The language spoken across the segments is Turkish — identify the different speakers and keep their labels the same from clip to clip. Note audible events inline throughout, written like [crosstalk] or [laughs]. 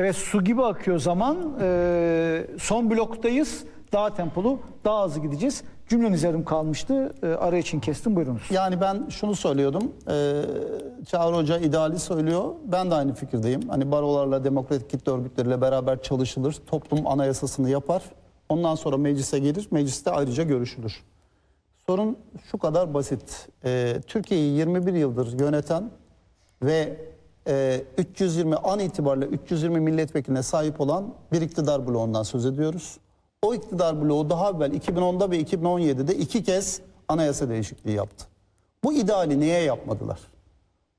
Speaker 1: Evet su gibi akıyor zaman. Ee, son bloktayız. Daha tempolu, daha hızlı gideceğiz. Cümleniz yarım kalmıştı. Ee, ara için kestim. Buyurunuz.
Speaker 2: Yani ben şunu söylüyordum. Ee, Çağrı Hoca ideali söylüyor. Ben de aynı fikirdeyim. Hani barolarla, demokratik kitle örgütleriyle beraber çalışılır. Toplum anayasasını yapar. Ondan sonra meclise gelir. Mecliste ayrıca görüşülür. Sorun şu kadar basit. Ee, Türkiye'yi 21 yıldır yöneten ve e, 320 an itibariyle 320 milletvekiline sahip olan bir iktidar bloğundan söz ediyoruz. O iktidar bloğu daha evvel 2010'da ve 2017'de iki kez anayasa değişikliği yaptı. Bu ideali niye yapmadılar?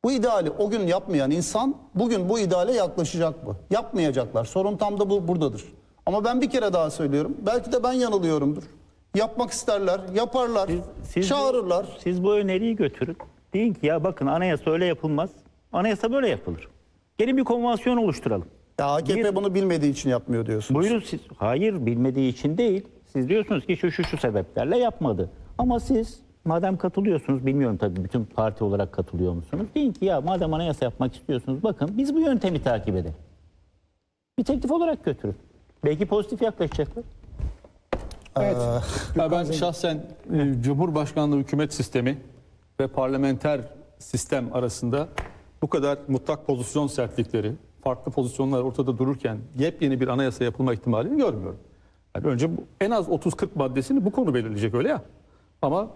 Speaker 2: Bu ideali o gün yapmayan insan bugün bu ideale yaklaşacak mı? Yapmayacaklar. Sorun tam da bu buradadır. Ama ben bir kere daha söylüyorum. Belki de ben yanılıyorumdur. Yapmak isterler, yaparlar,
Speaker 3: Siz
Speaker 2: çağırırlar.
Speaker 3: Bu, siz bu öneriyi götürün. Deyin ki ya bakın anayasa öyle yapılmaz. Anayasa böyle yapılır. Gelin bir konvansiyon oluşturalım.
Speaker 2: Ya AKP
Speaker 3: Bir-
Speaker 2: bunu bilmediği için yapmıyor diyorsunuz.
Speaker 3: Buyurun siz. Hayır bilmediği için değil. Siz diyorsunuz ki şu şu şu sebeplerle yapmadı. Ama siz madem katılıyorsunuz bilmiyorum tabii bütün parti olarak katılıyor musunuz? Deyin ki ya madem anayasa yapmak istiyorsunuz bakın biz bu yöntemi takip edelim. Bir teklif olarak götürün. Belki pozitif yaklaşacaklar.
Speaker 1: Evet.
Speaker 4: Ya ben şahsen e, Cumhurbaşkanlığı hükümet sistemi ve parlamenter sistem arasında bu kadar mutlak pozisyon sertlikleri, farklı pozisyonlar ortada dururken yepyeni bir anayasa yapılma ihtimalini görmüyorum. Yani önce bu, en az 30-40 maddesini bu konu belirleyecek öyle ya. Ama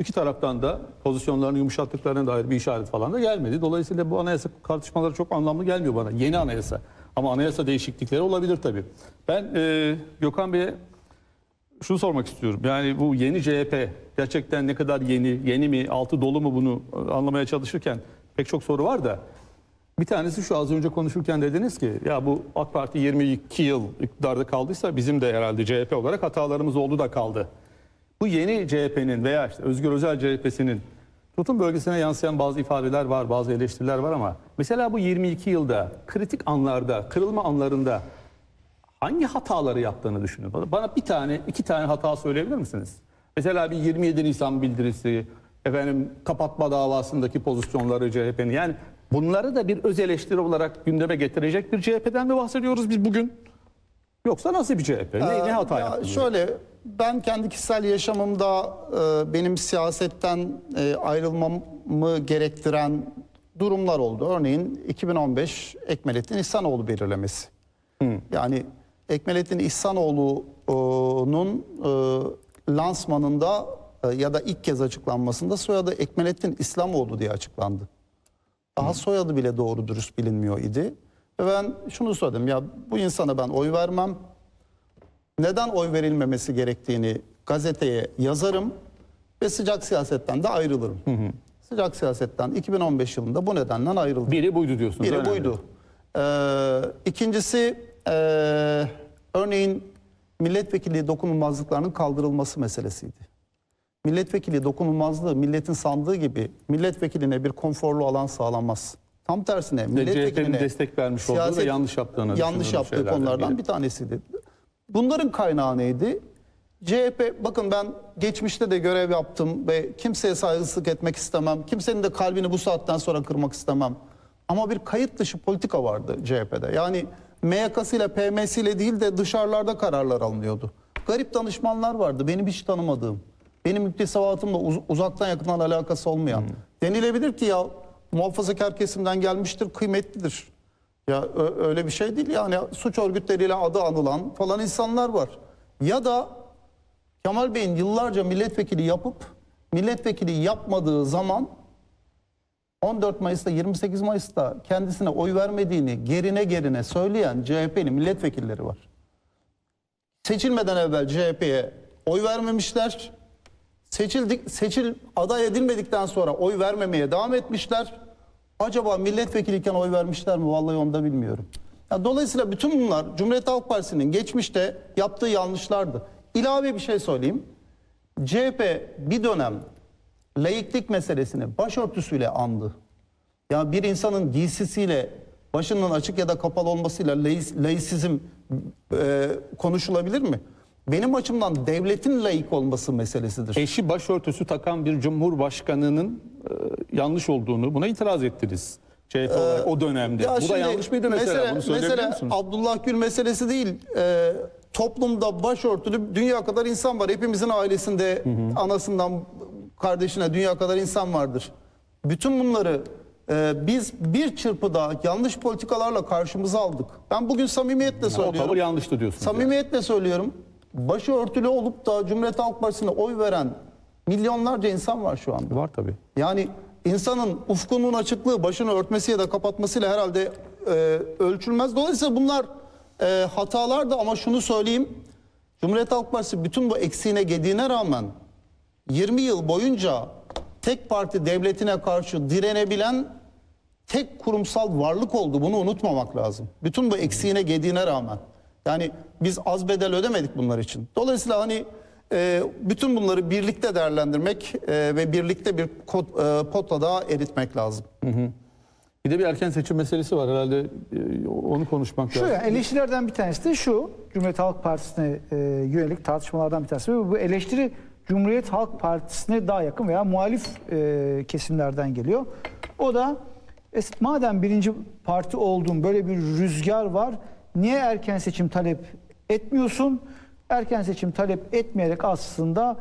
Speaker 4: iki taraftan da pozisyonlarını yumuşattıklarına dair bir işaret falan da gelmedi. Dolayısıyla bu anayasa tartışmaları çok anlamlı gelmiyor bana. Yeni anayasa. Ama anayasa değişiklikleri olabilir tabii. Ben e, Gökhan Bey'e şunu sormak istiyorum. Yani bu yeni CHP gerçekten ne kadar yeni, yeni mi, altı dolu mu bunu e, anlamaya çalışırken pek çok soru var da bir tanesi şu az önce konuşurken dediniz ki ya bu AK Parti 22 yıl iktidarda kaldıysa bizim de herhalde CHP olarak hatalarımız oldu da kaldı. Bu yeni CHP'nin veya işte Özgür Özel CHP'sinin tutum bölgesine yansıyan bazı ifadeler var, bazı eleştiriler var ama mesela bu 22 yılda kritik anlarda, kırılma anlarında hangi hataları yaptığını düşünün. Bana- bir tane, iki tane hata söyleyebilir misiniz? Mesela bir 27 Nisan bildirisi, efendim kapatma davasındaki pozisyonları CHP'nin. Yani bunları da bir öz eleştiri olarak gündeme getirecek bir CHP'den mi bahsediyoruz biz bugün? Yoksa nasıl bir CHP? Ne, ne hata
Speaker 2: Ya
Speaker 4: yaptı?
Speaker 2: Şöyle ben kendi kişisel yaşamımda e, benim siyasetten e, ayrılmamı gerektiren durumlar oldu. Örneğin 2015 Ekmelettin İhsanoğlu belirlemesi. Yani Ekmelettin İhsanoğlu'nun e, lansmanında ya da ilk kez açıklanmasında soyadı Ekmelettin İslamoğlu diye açıklandı. Daha soyadı bile doğru dürüst bilinmiyor idi. Ve ben şunu söyledim ya bu insana ben oy vermem. Neden oy verilmemesi gerektiğini gazeteye yazarım ve sıcak siyasetten de ayrılırım. Sıcak siyasetten 2015 yılında bu nedenden ayrıldım.
Speaker 4: Biri buydu diyorsunuz.
Speaker 2: Biri
Speaker 4: önemli.
Speaker 2: buydu. Ee, ikincisi e, örneğin milletvekili dokunulmazlıklarının kaldırılması meselesiydi. Milletvekili dokunulmazlığı milletin sandığı gibi milletvekiline bir konforlu alan sağlanmaz. Tam tersine milletvekiline
Speaker 4: destek vermiş olduğu ve yanlış yaptığını
Speaker 2: yanlış yaptığı konulardan
Speaker 4: biri.
Speaker 2: bir tanesiydi. Bunların kaynağı neydi? CHP bakın ben geçmişte de görev yaptım ve kimseye saygısızlık etmek istemem. Kimsenin de kalbini bu saatten sonra kırmak istemem. Ama bir kayıt dışı politika vardı CHP'de. Yani MYK'sıyla PM'siyle değil de dışarılarda kararlar alınıyordu. Garip danışmanlar vardı benim hiç tanımadığım. Benim müktesebatımla uz- uzaktan yakından alakası olmayan. Denilebilir ki ya muhafazakar kesimden gelmiştir, kıymetlidir. Ya öyle bir şey değil yani suç örgütleriyle adı anılan falan insanlar var. Ya da Kemal Bey'in yıllarca milletvekili yapıp milletvekili yapmadığı zaman 14 Mayıs'ta 28 Mayıs'ta kendisine oy vermediğini gerine gerine söyleyen CHP'li milletvekilleri var. Seçilmeden evvel CHP'ye oy vermemişler. Seçildik, seçil aday edilmedikten sonra oy vermemeye devam etmişler. Acaba milletvekiliyken oy vermişler mi? Vallahi onu da bilmiyorum. Ya dolayısıyla bütün bunlar Cumhuriyet Halk Partisi'nin geçmişte yaptığı yanlışlardı. İlave bir şey söyleyeyim. CHP bir dönem laiklik meselesini başörtüsüyle andı. Ya bir insanın giysisiyle başının açık ya da kapalı olmasıyla laisizm e, konuşulabilir mi? Benim açımdan devletin laik olması meselesidir.
Speaker 4: Eşi başörtüsü takan bir cumhurbaşkanının e, yanlış olduğunu buna itiraz ettiniz. CHP olarak o dönemde.
Speaker 2: Ee,
Speaker 4: Bu da
Speaker 2: şimdi
Speaker 4: yanlış mıydı mesela?
Speaker 2: mesele-
Speaker 4: Bunu söyleyebilir
Speaker 2: mesele
Speaker 4: musunuz?
Speaker 2: Abdullah Gül meselesi değil. Ee, toplumda başörtülü dünya kadar insan var. Hepimizin ailesinde anasından kardeşine dünya kadar insan vardır. Bütün bunları e, biz bir çırpıda yanlış politikalarla karşımıza aldık. Ben bugün samimiyetle
Speaker 4: O
Speaker 2: söylüyorum.
Speaker 4: tavır yanlıştı diyorsunuz. yani.
Speaker 2: Samimiyetle söylüyorum. Başörtülü olup da Cumhuriyet Halk Partisi'ne oy veren milyonlarca insan var şu anda.
Speaker 4: Var tabii.
Speaker 2: Yani insanın ufkunun açıklığı başını örtmesi ya da kapatmasıyla herhalde e, ölçülmez. Dolayısıyla bunlar e, hatalar da ama şunu söyleyeyim. Cumhuriyet Halk Partisi bütün bu eksiğine gediğine rağmen 20 yıl boyunca tek parti devletine karşı direnebilen tek kurumsal varlık oldu. Bunu unutmamak lazım. Bütün bu eksiğine gediğine rağmen. Yani biz az bedel ödemedik bunlar için. Dolayısıyla hani e, bütün bunları birlikte değerlendirmek e, ve birlikte bir kod, e, potla daha eritmek lazım.
Speaker 4: Bir de bir erken seçim meselesi var herhalde e, onu konuşmak
Speaker 1: Şu
Speaker 4: lazım.
Speaker 1: yani eleştirilerden bir tanesi de şu. Cumhuriyet Halk Partisi'ne e, yönelik tartışmalardan bir tanesi. Ve bu eleştiri Cumhuriyet Halk Partisi'ne daha yakın veya muhalif e, kesimlerden geliyor. O da madem birinci parti oldun böyle bir rüzgar var niye erken seçim talep etmiyorsun? Erken seçim talep etmeyerek aslında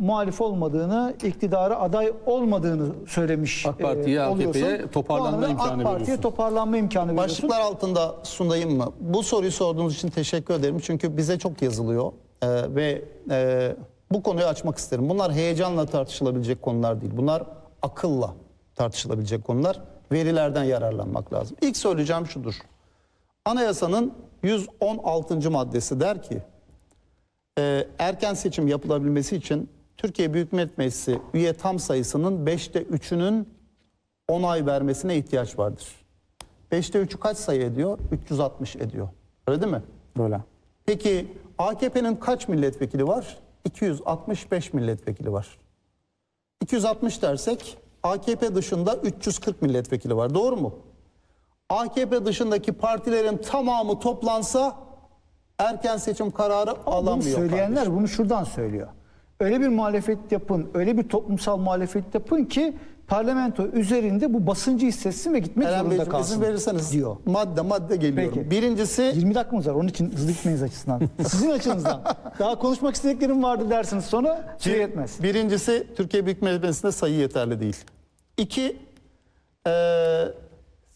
Speaker 1: muhalif olmadığını, iktidara aday olmadığını söylemiş
Speaker 4: AK Parti'ye,
Speaker 1: e,
Speaker 4: AKP'ye toparlanma imkanı
Speaker 1: AK Parti'ye
Speaker 4: veriyorsun.
Speaker 1: toparlanma imkanı veriyorsun.
Speaker 2: Başlıklar altında sunayım mı? Bu soruyu sorduğunuz için teşekkür ederim. Çünkü bize çok yazılıyor Ee, ve e, bu konuyu açmak isterim. Bunlar heyecanla tartışılabilecek konular değil. Bunlar akılla tartışılabilecek konular. Verilerden yararlanmak lazım. İlk söyleyeceğim şudur. Anayasanın 116. maddesi der ki e, erken seçim yapılabilmesi için Türkiye Büyük Millet Meclisi üye tam sayısının 5'te 3'ünün onay vermesine ihtiyaç vardır. 5'te 3'ü kaç sayı ediyor? 360 ediyor. Öyle değil mi?
Speaker 4: Böyle.
Speaker 2: Peki AKP'nin kaç milletvekili var? 265 milletvekili var. 260 dersek AKP dışında 340 milletvekili var. Doğru mu? AKP dışındaki partilerin tamamı toplansa erken seçim kararı
Speaker 1: Bunu
Speaker 2: alamıyor.
Speaker 1: söyleyenler
Speaker 2: kardeşim.
Speaker 1: bunu şuradan söylüyor. Öyle bir muhalefet yapın, öyle bir toplumsal muhalefet yapın ki parlamento üzerinde bu basıncı hissetsin ve gitmek
Speaker 2: Eren
Speaker 1: zorunda
Speaker 2: Beyciğim
Speaker 1: kalsın
Speaker 2: izin verirseniz
Speaker 1: diyor.
Speaker 2: madde madde geliyorum.
Speaker 1: Peki.
Speaker 2: Birincisi
Speaker 1: 20 dakikamız var onun için hızlı gitmeyiz açısından. [laughs] Sizin açınızdan. Daha konuşmak istediklerim vardı dersiniz sonra süre yetmez.
Speaker 2: Birincisi Türkiye Büyük Meclisi'nde sayı yeterli değil. İki, eee,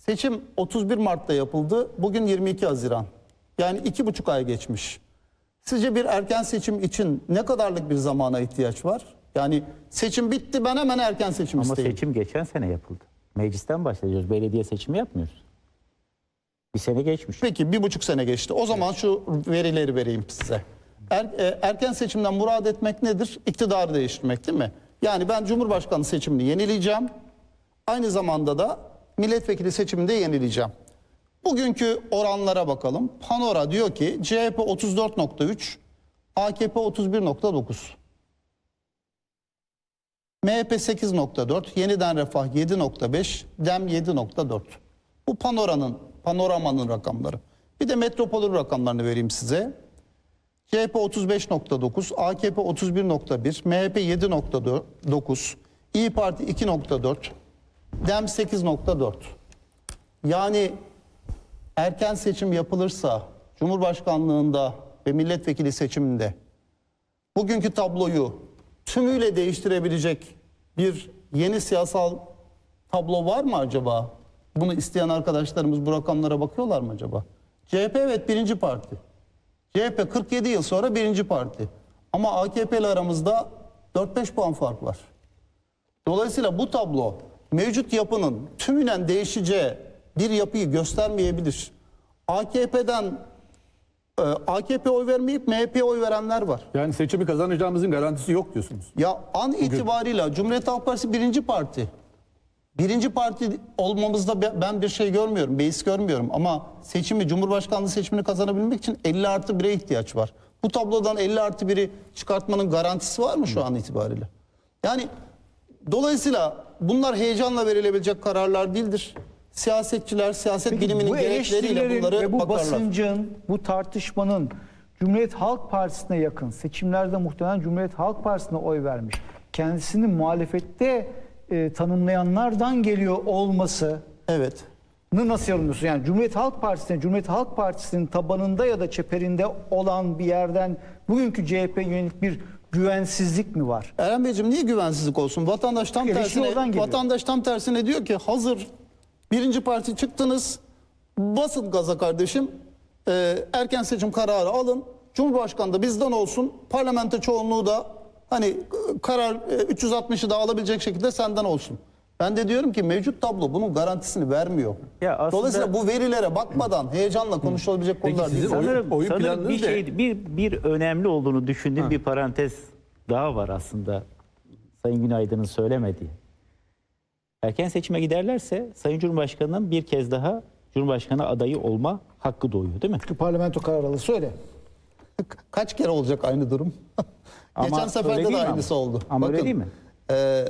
Speaker 2: seçim 31 Mart'ta yapıldı. Bugün 22 Haziran. Yani iki buçuk ay geçmiş. Sizce bir erken seçim için ne kadarlık bir zamana ihtiyaç var? Yani seçim bitti ben hemen erken seçim
Speaker 3: Ama
Speaker 2: isteyeyim.
Speaker 3: seçim geçen sene yapıldı. Meclisten bahsediyoruz. Belediye seçimi yapmıyoruz. Bir sene geçmiş.
Speaker 2: Peki bir buçuk sene geçti. O zaman şu verileri vereyim size. Er- e, erken seçimden murad etmek nedir? İktidarı değiştirmek değil mi? Yani ben Cumhurbaşkanı seçimini yenileyeceğim. Aynı zamanda da milletvekili seçimini de yenileyeceğim. Bugünkü oranlara bakalım. Panora diyor ki CHP 34.3, AKP 31.9. MHP 8.4, Yeniden Refah 7.5, DEM 7.4. Bu panoranın, panoramanın rakamları. Bir de metropolün rakamlarını vereyim size. CHP 35.9, AKP 31.1, MHP 7.9, İyi Parti 2.4, DEM 8.4. Yani erken seçim yapılırsa Cumhurbaşkanlığında ve milletvekili seçiminde bugünkü tabloyu tümüyle değiştirebilecek bir yeni siyasal tablo var mı acaba? Bunu isteyen arkadaşlarımız bu rakamlara bakıyorlar mı acaba? CHP evet birinci parti. CHP 47 yıl sonra birinci parti. Ama AKP ile aramızda 4-5 puan fark var. Dolayısıyla bu tablo mevcut yapının tümünen değişeceği bir yapıyı göstermeyebilir. AKP'den e, AKP oy vermeyip MHP'ye oy verenler var.
Speaker 4: Yani seçimi kazanacağımızın garantisi yok diyorsunuz.
Speaker 2: Ya an itibarıyla Cumhuriyet Halk Partisi birinci parti. Birinci parti olmamızda be- ben bir şey görmüyorum, beis görmüyorum. Ama seçimi, Cumhurbaşkanlığı seçimini kazanabilmek için 50 artı 1'e ihtiyaç var. Bu tablodan 50 artı 1'i çıkartmanın garantisi var mı şu an itibariyle? Yani dolayısıyla bunlar heyecanla verilebilecek kararlar değildir. Siyasetçiler, siyaset
Speaker 1: Peki
Speaker 2: biliminin
Speaker 1: bu
Speaker 2: gerekleriyle bunları
Speaker 1: ve bu
Speaker 2: bakarlar.
Speaker 1: basıncın, bu tartışmanın Cumhuriyet Halk Partisi'ne yakın, seçimlerde muhtemelen Cumhuriyet Halk Partisi'ne oy vermiş, kendisini muhalefette e, tanımlayanlardan geliyor olması
Speaker 2: Evet.
Speaker 1: nasıl yorumluyorsun? Yani Cumhuriyet Halk Partisi'ne, Cumhuriyet Halk Partisi'nin tabanında ya da çeperinde olan bir yerden bugünkü CHP yönelik bir güvensizlik mi var?
Speaker 2: Eren Beyciğim niye güvensizlik olsun? Vatandaş tam
Speaker 1: Eleştiri
Speaker 2: tersine vatandaş tam tersine diyor ki hazır birinci parti çıktınız. Basın gaza kardeşim. Ee, erken seçim kararı alın. Cumhurbaşkanı da bizden olsun. Parlamento çoğunluğu da hani e, karar e, 360'ı da alabilecek şekilde senden olsun. Ben de diyorum ki mevcut tablo bunun garantisini vermiyor.
Speaker 3: Ya aslında-
Speaker 2: Dolayısıyla bu verilere bakmadan heyecanla konuşulabilecek konular değil.
Speaker 4: sizin oyun-
Speaker 3: Sanırım,
Speaker 4: oyun
Speaker 3: sanırım bir şey bir bir önemli olduğunu düşündüğüm bir parantez daha var aslında. Sayın Günaydın'ın söylemediği. Erken seçime giderlerse Sayın Cumhurbaşkanı'nın bir kez daha Cumhurbaşkanı adayı olma hakkı doğuyor değil mi?
Speaker 1: Parlamento kararı alırsa öyle.
Speaker 2: Kaç kere olacak aynı durum? [laughs]
Speaker 3: Ama
Speaker 2: geçen
Speaker 3: öyle
Speaker 2: seferde
Speaker 3: değil
Speaker 2: de
Speaker 3: mi ama?
Speaker 2: aynısı oldu.
Speaker 3: Ama öyle değil mi?
Speaker 2: e,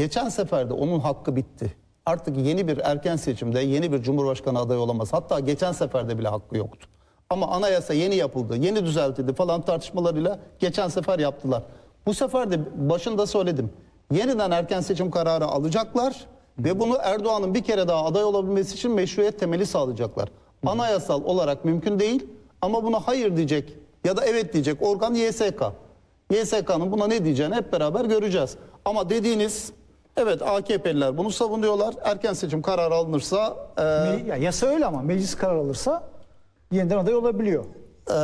Speaker 2: geçen seferde onun hakkı bitti. Artık yeni bir erken seçimde yeni bir cumhurbaşkanı adayı olamaz. Hatta geçen seferde bile hakkı yoktu. Ama anayasa yeni yapıldı, yeni düzeltildi falan tartışmalarıyla geçen sefer yaptılar. Bu sefer de başında söyledim. Yeniden erken seçim kararı alacaklar ve bunu Erdoğan'ın bir kere daha aday olabilmesi için meşruiyet temeli sağlayacaklar. Anayasal olarak mümkün değil ama buna hayır diyecek ya da evet diyecek organ YSK. YSK'nın buna ne diyeceğini hep beraber göreceğiz. Ama dediğiniz evet AKP'liler bunu savunuyorlar. Erken seçim kararı alınırsa e,
Speaker 1: Me- ya yasa öyle ama meclis karar alırsa yeniden aday olabiliyor.
Speaker 2: e,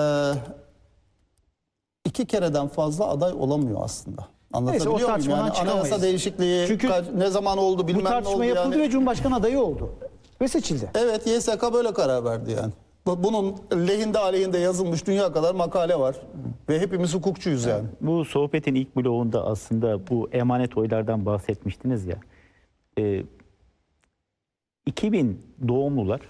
Speaker 2: iki kereden fazla aday olamıyor aslında. Anlatabiliyor
Speaker 1: Neyse, o
Speaker 2: muyum? Yani
Speaker 1: çıkamayız.
Speaker 2: anayasa değişikliği
Speaker 1: Çünkü
Speaker 2: kaç- ne zaman oldu bilmem
Speaker 1: Bu
Speaker 2: ne
Speaker 1: tartışma
Speaker 2: oldu
Speaker 1: yapıldı
Speaker 2: yani.
Speaker 1: ve Cumhurbaşkanı adayı oldu. Ve seçildi.
Speaker 2: Evet YSK böyle karar verdi yani. Bu- Bunun lehinde aleyhinde yazılmış dünya kadar makale var. Ve hepimiz hukukçuyuz yani.
Speaker 3: Bu sohbetin ilk bloğunda aslında bu emanet oylardan bahsetmiştiniz ya. Ee, 2000 doğumlular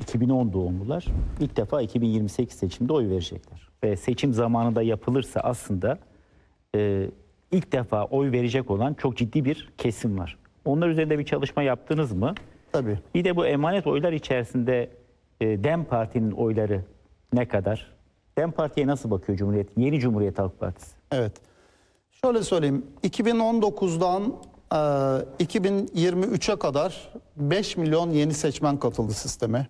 Speaker 3: 2010 doğumlular ilk defa 2028 seçimde oy verecekler. Ve seçim zamanında yapılırsa aslında e, ilk defa oy verecek olan çok ciddi bir kesim var. Onlar üzerinde bir çalışma yaptınız mı?
Speaker 2: Tabii.
Speaker 3: Bir de bu emanet oylar içerisinde e, DEM Parti'nin oyları ne kadar? DEM Parti'ye nasıl bakıyor Cumhuriyet? Yeni Cumhuriyet Halk Partisi.
Speaker 2: Evet. Şöyle söyleyeyim. 2019'dan e, 2023'e kadar 5 milyon yeni seçmen katıldı sisteme.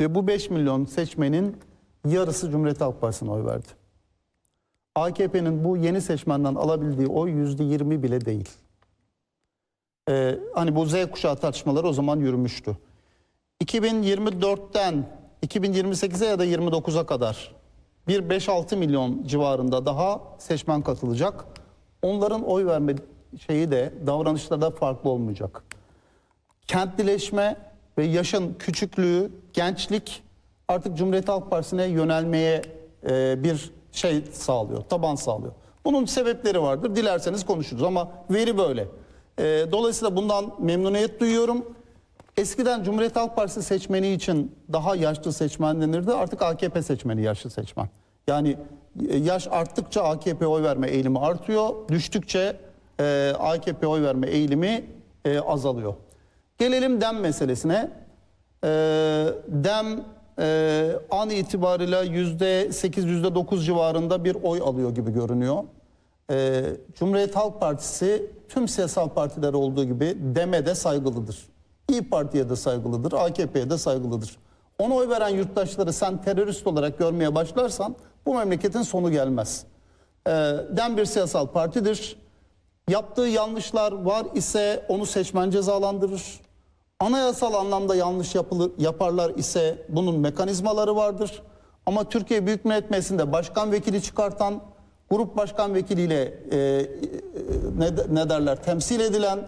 Speaker 2: Ve bu 5 milyon seçmenin yarısı Cumhuriyet Halk Partisi'ne oy verdi. AKP'nin bu yeni seçmenden alabildiği oy %20 bile değil. E, hani bu Z kuşağı tartışmaları o zaman yürümüştü. 2024'ten 2028'e ya da 29'a kadar bir 5-6 milyon civarında daha seçmen katılacak. Onların oy verme şeyi de davranışları da farklı olmayacak. Kentlileşme ve yaşın küçüklüğü, gençlik artık Cumhuriyet Halk Partisi'ne yönelmeye e, bir şey sağlıyor, taban sağlıyor. Bunun sebepleri vardır. Dilerseniz konuşuruz ama veri böyle. E, dolayısıyla bundan memnuniyet duyuyorum. Eskiden Cumhuriyet Halk Partisi seçmeni için daha yaşlı seçmen denirdi. Artık AKP seçmeni yaşlı seçmen. Yani e, yaş arttıkça AKP oy verme eğilimi artıyor. Düştükçe e, AKP oy verme eğilimi e, azalıyor. Gelelim DEM meselesine. E, DEM e, an itibariyle %8, %9 civarında bir oy alıyor gibi görünüyor. E, Cumhuriyet Halk Partisi tüm siyasal partiler olduğu gibi DEM'e de saygılıdır. İyi Parti'ye de saygılıdır, AKP'ye de saygılıdır. Ona oy veren yurttaşları sen terörist olarak görmeye başlarsan bu memleketin sonu gelmez. Ee, DEM bir siyasal partidir. Yaptığı yanlışlar var ise onu seçmen cezalandırır. Anayasal anlamda yanlış yapılır, yaparlar ise bunun mekanizmaları vardır. Ama Türkiye Büyük Millet Meclisi'nde başkan vekili çıkartan, grup başkan vekiliyle e, e, ne, ne derler temsil edilen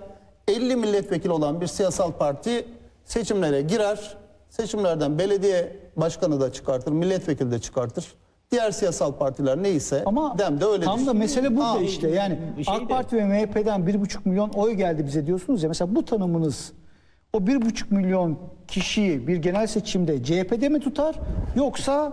Speaker 2: 50 milletvekili olan bir siyasal parti seçimlere girer. Seçimlerden belediye başkanı da çıkartır, milletvekili de çıkartır. Diğer siyasal partiler neyse
Speaker 1: Ama
Speaker 2: dem de öyledir.
Speaker 1: tam da mesele burada
Speaker 2: Ha,
Speaker 1: işte. Yani
Speaker 3: şey
Speaker 1: AK
Speaker 3: de-
Speaker 1: Parti ve MHP'den 1,5 milyon oy geldi bize diyorsunuz ya. Mesela bu tanımınız o 1,5 milyon kişiyi bir genel seçimde CHP'de mi tutar yoksa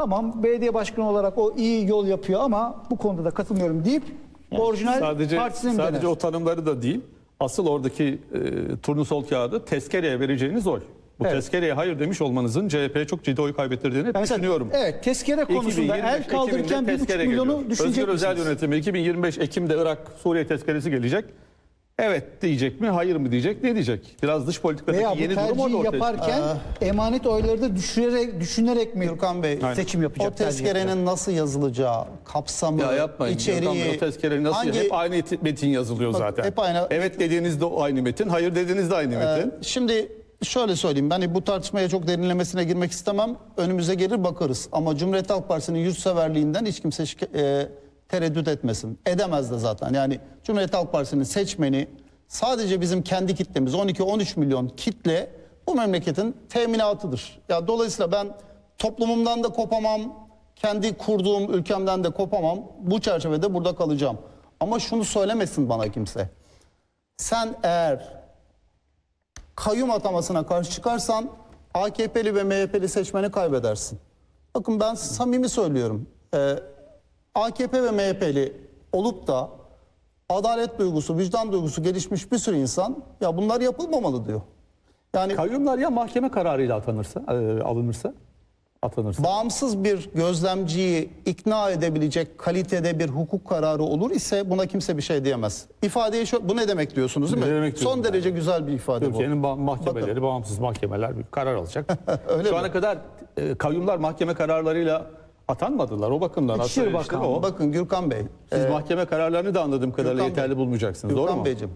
Speaker 1: tamam belediye başkanı olarak o iyi yol yapıyor ama bu konuda da katılmıyorum deyip orijinal
Speaker 4: sadece
Speaker 1: partisine mi
Speaker 4: sadece
Speaker 1: döner?
Speaker 4: o tanımları da değil. Asıl oradaki e, turnusol kağıdı tezkereye vereceğiniz oy. Bu
Speaker 1: Evet.
Speaker 4: tezkereye hayır demiş olmanızın CHP'ye çok ciddi oy kaybettirdiğini
Speaker 1: Yani mesela-
Speaker 4: düşünüyorum.
Speaker 1: Evet tezkere konusunda
Speaker 4: 2025
Speaker 1: el kaldırırken
Speaker 4: Ekim'de
Speaker 1: 1,5
Speaker 4: tezkere
Speaker 1: milyonu
Speaker 4: geliyor.
Speaker 1: düşünecek
Speaker 4: Özgür özel
Speaker 1: misiniz?
Speaker 4: yönetimi 2025 Ekim'de Irak Suriye tezkeresi gelecek. Evet diyecek mi, hayır mı diyecek, ne diyecek? Biraz dış politikadaki
Speaker 1: Veya bu
Speaker 4: yeni durum orada
Speaker 1: tercihi
Speaker 4: ortaya çıkıyor.
Speaker 1: yaparken emanet oyları da düşürerek, düşünerek mi
Speaker 2: Gürkan Bey,
Speaker 1: seçim yapacak?
Speaker 2: o
Speaker 1: tercih
Speaker 2: tezkerenin nasıl yazılacağı, kapsamı,
Speaker 4: Ya yapmayın.
Speaker 2: içeriği,
Speaker 4: İçeriği, o tezkere nasıl
Speaker 2: hangi-
Speaker 4: hep aynı eti- metin yazılıyor
Speaker 2: Bak,
Speaker 4: zaten.
Speaker 2: hep aynı-
Speaker 4: Evet dediğinizde o aynı metin, hayır dediğinizde aynı metin.
Speaker 2: Şimdi şöyle söyleyeyim. Ben bu tartışmaya çok derinlemesine girmek istemem. Önümüze gelir bakarız. Ama Cumhuriyet Halk Partisi'nin yurtseverliğinden hiç kimse şike- e, tereddüt etmesin. Edemez de zaten. Yani Cumhuriyet Halk Partisi'nin seçmeni sadece bizim kendi kitlemiz 12-13 milyon kitle bu memleketin teminatıdır. Ya dolayısıyla ben toplumumdan da kopamam, kendi kurduğum ülkemden de kopamam. Bu çerçevede burada kalacağım. Ama şunu söylemesin bana kimse. Sen eğer kayyum atamasına karşı çıkarsan AKP'li ve MHP'li seçmeni kaybedersin. Bakın ben samimi söylüyorum. Ee, AKP ve MHP'li olup da adalet duygusu, vicdan duygusu gelişmiş bir sürü insan ya bunlar yapılmamalı diyor. Yani
Speaker 4: Kayyumlar ya mahkeme kararıyla atanırsa, e, alınırsa, atanırsa.
Speaker 2: bağımsız bir gözlemciyi ikna edebilecek kalitede bir hukuk kararı olur ise buna kimse bir şey diyemez. İfadeyi şu, bu ne demek diyorsunuz değil
Speaker 4: Ne
Speaker 2: mi?
Speaker 4: demek diyorum
Speaker 2: Son derece güzel bir ifade bu.
Speaker 4: Türkiye'nin mahkemeleri, bağımsız mahkemeler bir karar alacak. [laughs]
Speaker 2: Öyle
Speaker 4: Şu
Speaker 2: mi?
Speaker 4: ana kadar e, kayyumlar mahkeme kararlarıyla atanmadılar. O bakımdan
Speaker 1: İçişleri
Speaker 4: aslında o.
Speaker 2: Bakın Gürkan Bey,
Speaker 4: Siz mahkeme kararlarını da anladığım kadarıyla
Speaker 2: Gürkan Bey,
Speaker 4: yeterli bulmayacaksınız. Doğru
Speaker 2: Gürkan
Speaker 4: mu?
Speaker 2: Beyciğim,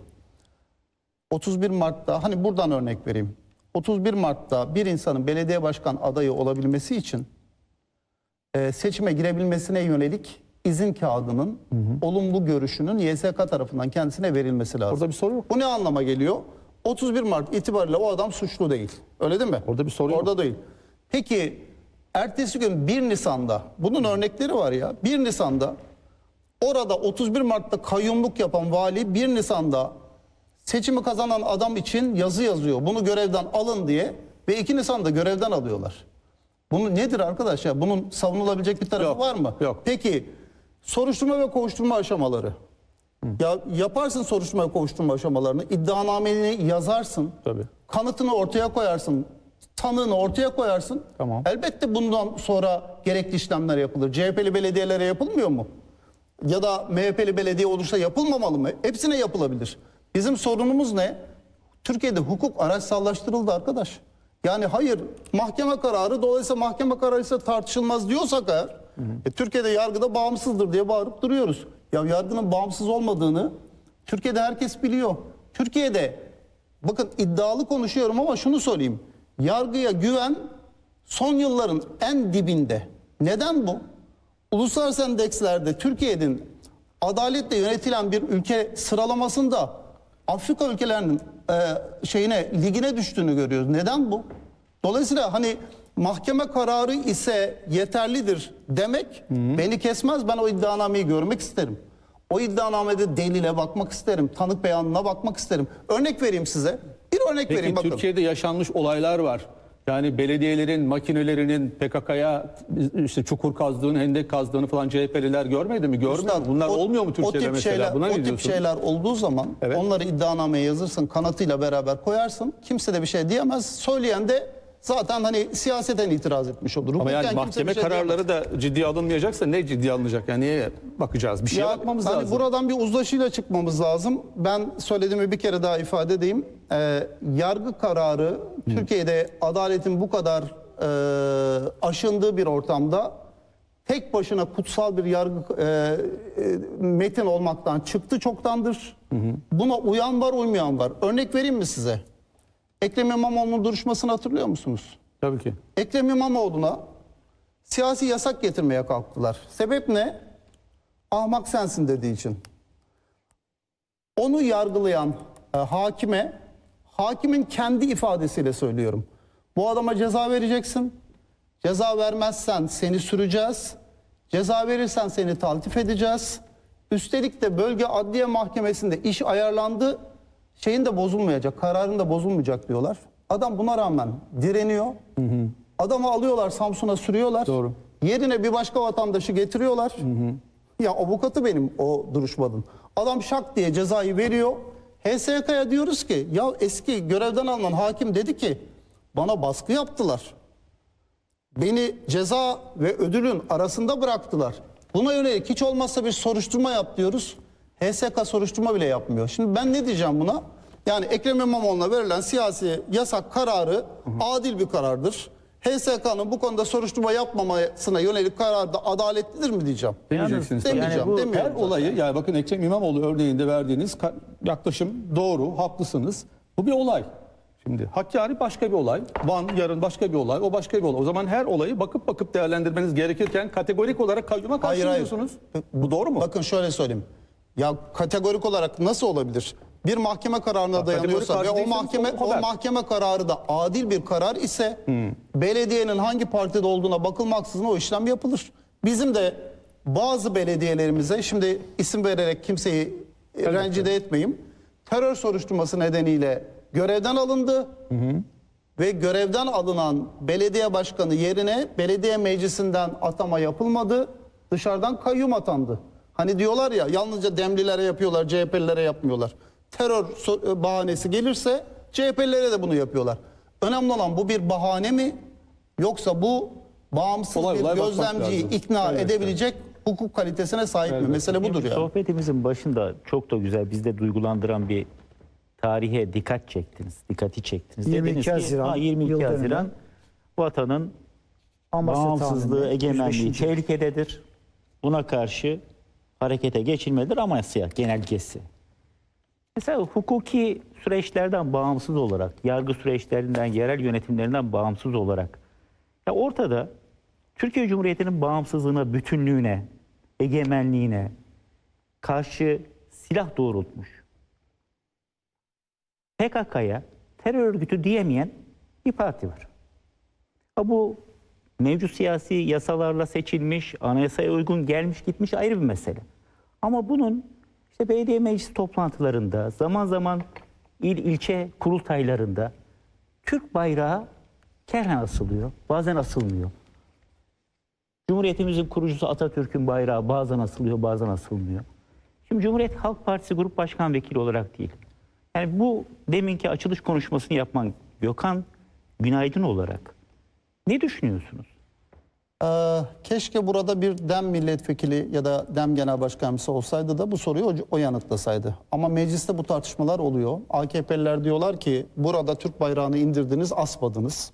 Speaker 2: 31 Mart'ta hani buradan örnek vereyim. 31 Mart'ta bir insanın belediye başkan adayı olabilmesi için e, seçime girebilmesine yönelik izin kağıdının olumlu görüşünün YSK tarafından kendisine verilmesi lazım.
Speaker 4: Orada bir soru yok.
Speaker 2: Bu ne anlama geliyor? 31 Mart itibariyle o adam suçlu değil. Öyle değil mi?
Speaker 4: Orada bir soru yok.
Speaker 2: Orada değil. Peki ertesi gün 1 Nisan'da bunun örnekleri var ya. 1 Nisan'da orada 31 Mart'ta kayyumluk yapan vali 1 Nisan'da seçimi kazanan adam için yazı yazıyor. Bunu görevden alın diye ve 2 Nisan'da görevden alıyorlar. Bunu nedir arkadaş ya? Bunun savunulabilecek bir tarafı
Speaker 4: Yok,
Speaker 2: var mı?
Speaker 4: yok.
Speaker 2: Peki soruşturma ve kovuşturma aşamaları. Ya yaparsın soruşturma ve kovuşturma aşamalarını, iddianameni yazarsın.
Speaker 4: Tabii.
Speaker 2: Kanıtını ortaya koyarsın. Tanığını ortaya koyarsın.
Speaker 4: Tamam.
Speaker 2: Elbette bundan sonra gerekli işlemler yapılır. CHP'li belediyelere yapılmıyor mu? Ya da MHP'li belediye olursa yapılmamalı mı? Hepsine yapılabilir. Bizim sorunumuz ne? Türkiye'de hukuk araçsallaştırıldı arkadaş. Yani hayır mahkeme kararı dolayısıyla mahkeme kararı ise tartışılmaz diyorsak eğer e, Türkiye'de yargıda bağımsızdır diye bağırıp duruyoruz. Ya yargının bağımsız olmadığını Türkiye'de herkes biliyor. Türkiye'de bakın iddialı konuşuyorum ama şunu söyleyeyim. Yargıya güven son yılların en dibinde. Neden bu? Uluslararası endekslerde Türkiye'nin adaletle yönetilen bir ülke sıralamasında Afrika ülkelerinin e, şeyine ligine düştüğünü görüyoruz. Neden bu? Dolayısıyla hani mahkeme kararı ise yeterlidir demek beni kesmez. Ben o iddianameyi görmek isterim. O iddianamede delile bakmak isterim. Tanık beyanına bakmak isterim. Örnek vereyim size. Bir örnek
Speaker 4: Peki
Speaker 2: vereyim bakın.
Speaker 4: Türkiye'de yaşanmış olaylar var. Yani belediyelerin, makinelerinin PKK'ya işte çukur kazdığını, hendek kazdığını falan CHP'liler görmedi mi? Görmüyor.
Speaker 2: Üstad,
Speaker 4: Bunlar
Speaker 2: o-
Speaker 4: olmuyor mu Türkiye'de
Speaker 2: o tip
Speaker 4: mesela?
Speaker 2: Şeyler,
Speaker 4: Buna
Speaker 2: o
Speaker 4: ne
Speaker 2: tip şeyler olduğu zaman
Speaker 4: Evet.
Speaker 2: onları iddianameye yazırsın, kanıtıyla beraber koyarsın. Kimse de bir şey diyemez. Söyleyen de zaten hani siyaseten itiraz etmiş olur.
Speaker 4: Ama yani mahkeme
Speaker 2: şey
Speaker 4: kararları da ciddiye alınmayacaksa ne ciddiye alınacak? Yani neye bakacağız? Bir şeye
Speaker 2: Ya,
Speaker 4: bakmamız
Speaker 2: hani
Speaker 4: lazım.
Speaker 2: Buradan bir uzlaşıyla çıkmamız lazım. Ben söylediğimi bir kere daha ifade edeyim. Ee, yargı kararı Türkiye'de adaletin bu kadar e, aşındığı bir ortamda tek başına kutsal bir yargı e, e, metin olmaktan çıktı çoktandır. Buna uyan var uymayan var. Örnek vereyim mi size? Ekrem İmamoğlu'nun duruşmasını hatırlıyor musunuz?
Speaker 4: Tabii ki.
Speaker 2: Ekrem İmamoğlu'na siyasi yasak getirmeye kalktılar. Sebep ne? Ahmak sensin dediği için. Onu yargılayan e, hakime, hakimin kendi ifadesiyle söylüyorum. Bu adama ceza vereceksin. Ceza vermezsen seni süreceğiz. Ceza verirsen seni taltif edeceğiz. Üstelik de bölge adliye mahkemesinde iş ayarlandı. Şeyin de bozulmayacak, kararın da bozulmayacak diyorlar. Adam buna rağmen direniyor. Adamı alıyorlar Samsun'a sürüyorlar.
Speaker 4: Doğru.
Speaker 2: Yerine bir başka vatandaşı getiriyorlar. Ya avukatı benim o duruşmanın. Adam şak diye cezayı veriyor. HSK'ya diyoruz ki ya eski görevden alınan hakim dedi ki bana baskı yaptılar. Beni ceza ve ödülün arasında bıraktılar. Buna yönelik hiç olmazsa bir soruşturma yap diyoruz. HSK soruşturma bile yapmıyor. Şimdi ben ne diyeceğim buna? Yani Ekrem İmamoğlu'na verilen siyasi yasak kararı adil bir karardır. HSK'nın bu konuda soruşturma yapmamasına yönelik karar da adaletlidir mi diyeceğim?
Speaker 4: Demeyeceksiniz. tabii.
Speaker 2: Demeyeceğim,
Speaker 3: bu
Speaker 2: demiyorum.
Speaker 4: Her olayı yani bakın Ekrem İmamoğlu örneğinde verdiğiniz yaklaşım doğru, haklısınız. Bu bir olay. Şimdi Hakkari başka bir olay. Van yarın başka bir olay. O başka bir olay. O zaman her olayı bakıp bakıp değerlendirmeniz gerekirken kategorik olarak kayyuma
Speaker 2: Hayır, hayır.
Speaker 4: karşılıyorsunuz. Bu doğru mu?
Speaker 2: Bakın şöyle söyleyeyim. Ya kategorik olarak nasıl olabilir? Bir mahkeme kararına dayanıyorsa
Speaker 4: kategorik
Speaker 2: ve o mahkeme
Speaker 4: o
Speaker 2: mahkeme kararı da adil bir karar ise belediyenin hangi partide olduğuna bakılmaksızın o işlem yapılır. Bizim de bazı belediyelerimize şimdi isim vererek kimseyi rencide etmeyeyim. Terör soruşturması nedeniyle görevden alındı. Ve görevden alınan belediye başkanı yerine belediye meclisinden atama yapılmadı. Dışarıdan kayyum atandı. Hani diyorlar ya yalnızca Demlilere yapıyorlar, CHP'lilere yapmıyorlar. Terör e, bahanesi gelirse CHP'lilere de bunu yapıyorlar. Önemli olan bu bir bahane mi yoksa bu bağımsız
Speaker 4: Olay
Speaker 2: bir
Speaker 4: olay
Speaker 2: gözlemciyi
Speaker 4: lazım.
Speaker 2: ikna
Speaker 4: Evet,
Speaker 2: edebilecek hukuk kalitesine sahip mi? Mesele budur yani.
Speaker 3: Sohbetimizin başında çok da güzel bizde duygulandıran bir tarihe dikkat çektiniz. Dikkati çektiniz.
Speaker 1: 22
Speaker 3: Dediniz ki,
Speaker 1: Haziran
Speaker 3: ha, 22
Speaker 1: yıl
Speaker 3: Haziran vatanın
Speaker 1: Amasya
Speaker 3: bağımsızlığı, egemenliği
Speaker 1: 105.
Speaker 3: tehlikededir. Buna karşı harekete geçilmelidir Amasya genelgesi. Mesela hukuki süreçlerden bağımsız olarak, yargı süreçlerinden, yerel yönetimlerinden bağımsız olarak ya ortada Türkiye Cumhuriyeti'nin bağımsızlığına, bütünlüğüne, egemenliğine karşı silah doğrultmuş. PKK'ya terör örgütü diyemeyen bir parti var. Ha bu mevcut siyasi yasalarla seçilmiş, anayasaya uygun gelmiş gitmiş ayrı bir mesele. Ama bunun işte belediye meclis toplantılarında, zaman zaman il ilçe kurultaylarında Türk bayrağı kerhen asılıyor, bazen asılmıyor. Cumhuriyetimizin kurucusu Atatürk'ün bayrağı bazen asılıyor, bazen asılmıyor. Şimdi Cumhuriyet Halk Partisi Grup Başkan Vekili olarak değil. Yani bu deminki açılış konuşmasını yapan Gökhan Günaydın olarak ne düşünüyorsunuz?
Speaker 2: Ee, keşke burada bir DEM milletvekili ya da DEM genel başkanımız olsaydı da bu soruyu o, o yanıtlasaydı. Ama mecliste bu tartışmalar oluyor. AKP'liler diyorlar ki burada Türk bayrağını indirdiniz asmadınız.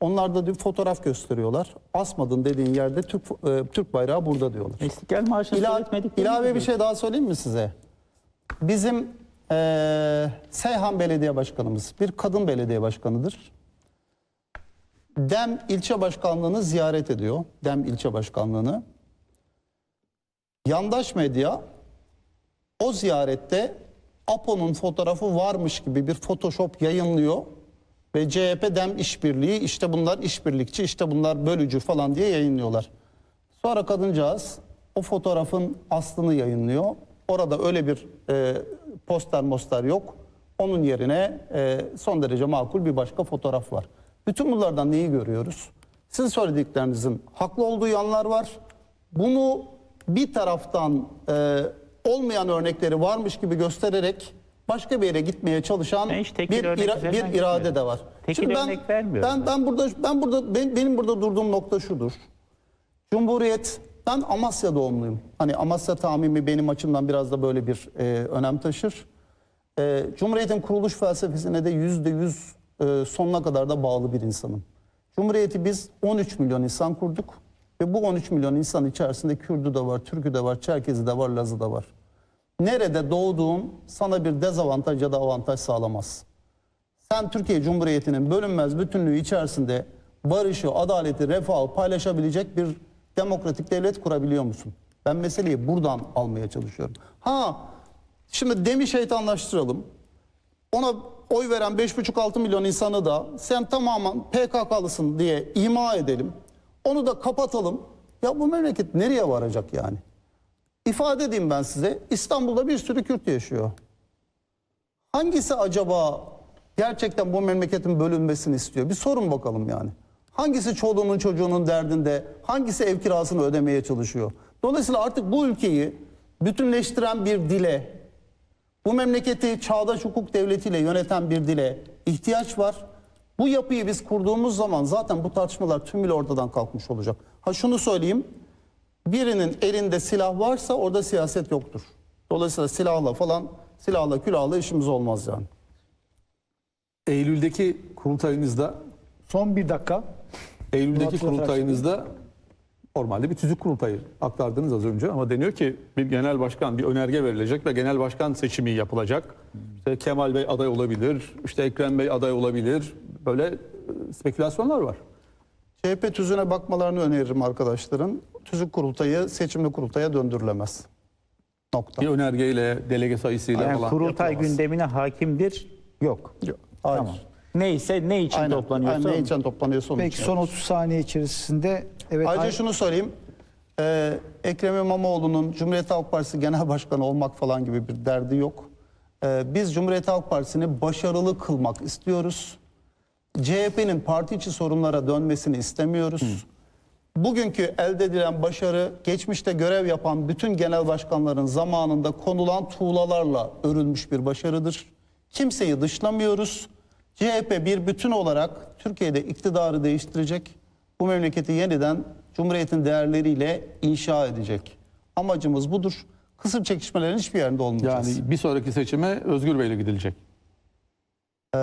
Speaker 2: Onlar da bir fotoğraf gösteriyorlar. Asmadın dediğin yerde Türk, e, Türk bayrağı burada diyorlar.
Speaker 3: İstiklal Marşı'nı
Speaker 2: İla, ilave bir şey daha söyleyeyim mi size? Bizim eee Seyhan Belediye Başkanımız bir kadın belediye başkanıdır. Dem ilçe başkanlığını ziyaret ediyor. Dem ilçe başkanlığını. Yandaş medya o ziyarette APO'nun fotoğrafı varmış gibi bir photoshop yayınlıyor ve CHP dem işbirliği işte bunlar işbirlikçi işte bunlar bölücü falan diye yayınlıyorlar. Sonra kadıncağız o fotoğrafın aslını yayınlıyor. Orada öyle bir e, poster moster yok. Onun yerine e, son derece makul bir başka fotoğraf var. Bütün bunlardan neyi görüyoruz? Sizin söylediklerinizin haklı olduğu yanlar var. Bunu bir taraftan e, olmayan örnekleri varmış gibi göstererek başka bir yere gitmeye çalışan
Speaker 3: Ben tekil
Speaker 2: bir, ira- bir irade de var.
Speaker 3: Tekil
Speaker 2: Şimdi ben,
Speaker 3: örnek vermiyorum
Speaker 2: ben, ben burada ben burada ben- benim burada durduğum nokta şudur. Cumhuriyet, ben Amasya doğumluyum. Hani Amasya tamimi benim açımdan biraz da böyle bir e, önem taşır. E, Cumhuriyet'in kuruluş felsefesine de yüzde yüz e, sonuna kadar da bağlı bir insanım. Cumhuriyeti biz 13 milyon insan kurduk. Ve bu 13 milyon insan içerisinde Kürdü de var, Türkü de var, Çerkezi de var, Lazı da var. Nerede doğduğun sana bir dezavantaj ya da avantaj sağlamaz. Sen Türkiye Cumhuriyeti'nin bölünmez bütünlüğü içerisinde barışı, adaleti, refahı paylaşabilecek bir demokratik devlet kurabiliyor musun? Ben meseleyi buradan almaya çalışıyorum. Ha, şimdi demi şeytanlaştıralım. Ona oy veren 5,5-6 milyon insanı da sen tamamen PKK'lısın diye ima edelim. Onu da kapatalım. Ya bu memleket nereye varacak yani? İfade edeyim ben size. İstanbul'da bir sürü Kürt yaşıyor. Hangisi acaba gerçekten bu memleketin bölünmesini istiyor? Bir sorun bakalım yani. Hangisi çoluğunun çocuğunun derdinde, hangisi ev kirasını ödemeye çalışıyor? Dolayısıyla artık bu ülkeyi bütünleştiren bir dile, bu memleketi çağdaş hukuk devletiyle yöneten bir dile ihtiyaç var. Bu yapıyı biz kurduğumuz zaman zaten bu tartışmalar tümüyle ortadan kalkmış olacak. Ha şunu söyleyeyim. Birinin elinde silah varsa orada siyaset yoktur. Dolayısıyla silahla falan silahla külahla işimiz olmaz yani.
Speaker 4: Eylül'deki kurultayınızda
Speaker 1: Son bir dakika.
Speaker 4: Eylül'deki kurultayınızda normalde bir tüzük kurultayı aktardınız az önce ama deniyor ki bir genel başkan bir önerge verilecek ve genel başkan seçimi yapılacak. İşte Kemal Bey aday olabilir, işte Ekrem Bey aday olabilir. Böyle e, spekülasyonlar var.
Speaker 2: CHP tüzüğüne bakmalarını öneririm arkadaşların. Tüzük kurultayı seçimli kurultaya döndürülemez. Nokta.
Speaker 4: Bir önergeyle, delege sayısıyla
Speaker 3: Yani
Speaker 4: falan.
Speaker 3: kurultay
Speaker 2: yapılamaz.
Speaker 3: gündemine hakimdir. Yok.
Speaker 2: Yok, Hayır.
Speaker 3: Tamam. Neyse ne için
Speaker 2: Aynen.
Speaker 3: toplanıyorsa
Speaker 2: Aynen, ne için toplanıyorsa onun
Speaker 1: Peki
Speaker 2: için.
Speaker 1: son 30 saniye içerisinde evet
Speaker 2: Ayrıca
Speaker 1: hay-
Speaker 2: şunu söyleyeyim. Ee, Ekrem İmamoğlu'nun Cumhuriyet Halk Partisi Genel Başkanı olmak falan gibi bir derdi yok. Ee, biz Cumhuriyet Halk Partisi'ni başarılı kılmak istiyoruz. CHP'nin parti içi sorunlara dönmesini istemiyoruz. Bugünkü elde edilen başarı geçmişte görev yapan bütün genel başkanların zamanında konulan tuğlalarla örülmüş bir başarıdır. Kimseyi dışlamıyoruz. CHP bir bütün olarak Türkiye'de iktidarı değiştirecek. Bu memleketi yeniden Cumhuriyet'in değerleriyle inşa edecek. Amacımız budur. Kısır çekişmelerin hiçbir yerinde olmayacağız.
Speaker 4: Yani bir sonraki seçime Özgür Bey'le gidilecek.
Speaker 2: Ee,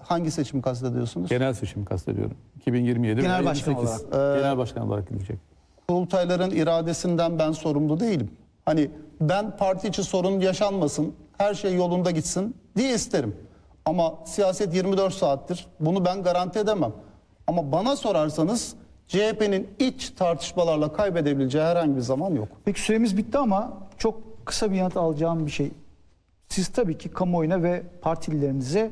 Speaker 2: hangi seçimi kastediyorsunuz?
Speaker 4: Genel seçim kastediyorum. 2027
Speaker 1: Genel
Speaker 4: ve
Speaker 1: başkan
Speaker 4: 58. Genel başkan olarak gidilecek.
Speaker 2: kurultayların iradesinden ben sorumlu değilim. Hani ben parti içi sorun yaşanmasın, her şey yolunda gitsin diye isterim. Ama siyaset 24 saattir. Bunu ben garanti edemem. Ama bana sorarsanız CHP'nin iç tartışmalarla kaybedebileceği herhangi bir zaman yok.
Speaker 1: Peki süremiz bitti ama çok kısa bir yanıt alacağım bir şey. Siz tabii ki kamuoyuna ve partililerinize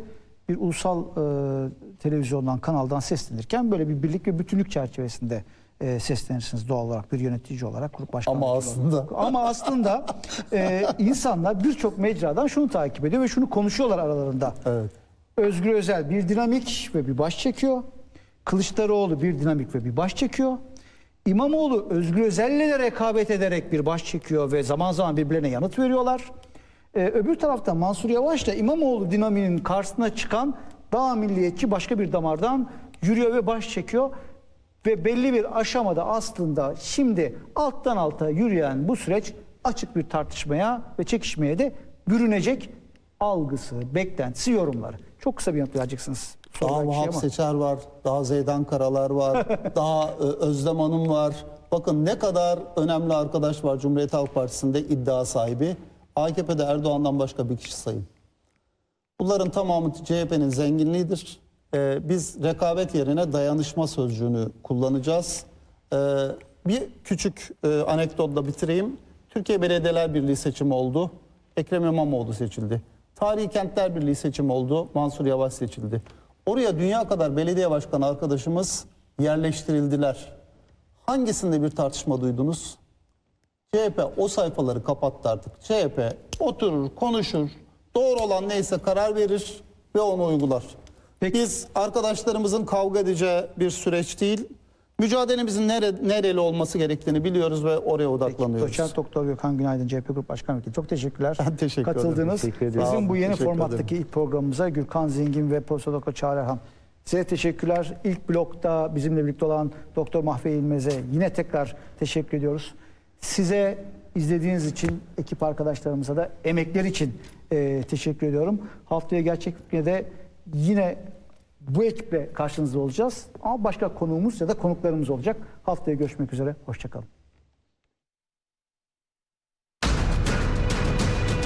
Speaker 1: bir ulusal e, televizyondan, kanaldan seslenirken böyle bir birlik ve bütünlük çerçevesinde e, seslenirsiniz doğal olarak bir yönetici olarak, grup başkanı
Speaker 2: Ama
Speaker 1: olarak.
Speaker 2: aslında-
Speaker 1: Ama aslında e, insanlar birçok mecradan şunu takip ediyor ve şunu konuşuyorlar aralarında.
Speaker 2: Evet.
Speaker 1: Özgür Özel bir dinamik ve bir baş çekiyor. Kılıçdaroğlu bir dinamik ve bir baş çekiyor. İmamoğlu Özgür Özel'le de rekabet ederek bir baş çekiyor ve zaman zaman birbirlerine yanıt veriyorlar. Ee, öbür taraftan Mansur Yavaş da İmamoğlu dinamiğinin karşısına çıkan daha milliyetçi başka bir damardan yürüyor ve baş çekiyor. Ve belli bir aşamada aslında şimdi alttan alta yürüyen bu süreç açık bir tartışmaya ve çekişmeye de bürünecek algısı, beklentisi, yorumları. Çok kısa bir yanıt vereceksiniz.
Speaker 2: Daha
Speaker 1: kişiye
Speaker 2: Vahap
Speaker 1: ama.
Speaker 2: Seçer var, daha Zeydan Karalar var, [laughs] daha e, Özlem Hanım var. Bakın ne kadar önemli arkadaş var Cumhuriyet Halk Partisi'nde iddia sahibi. AKP'de Erdoğan'dan başka bir kişi sayın. Bunların tamamı CHP'nin zenginliğidir. Ee, biz rekabet yerine dayanışma sözcüğünü kullanacağız. Ee, bir küçük e, anekdotla bitireyim. Türkiye Belediyeler Birliği seçimi oldu. Ekrem İmamoğlu seçildi. Tarihi Kentler Birliği seçimi oldu. Mansur Yavaş seçildi. Oraya dünya kadar belediye başkanı arkadaşımız yerleştirildiler. Hangisinde bir tartışma duydunuz? CHP o sayfaları kapattı artık. CHP oturur, konuşur, doğru olan neyse karar verir ve onu uygular. Biz arkadaşlarımızın kavga edeceği bir süreç değil, mücadelemizin nere, nereli olması gerektiğini biliyoruz ve oraya odaklanıyoruz.
Speaker 1: Doçent Doktor Gökhan Günaydın CHP Grup Başkan Vekili. Çok teşekkürler.
Speaker 2: Ben [laughs] teşekkür ederim.
Speaker 1: Katıldınız.
Speaker 3: Teşekkür ederim.
Speaker 1: Bizim bu yeni
Speaker 2: teşekkür
Speaker 1: formattaki ilk programımıza Gürkan Zengin ve Profesör Doktor Çağrı Erhan. Size teşekkürler. İlk blokta bizimle birlikte olan Doktor Mahve İlmez'e yine tekrar teşekkür ediyoruz. Size izlediğiniz için ekip arkadaşlarımıza da emekler için e, teşekkür ediyorum. Haftaya gerçeklikle de yine bu ekiple karşınızda olacağız. Ama başka konuğumuz ya da konuklarımız olacak. Haftaya görüşmek üzere. Hoşçakalın.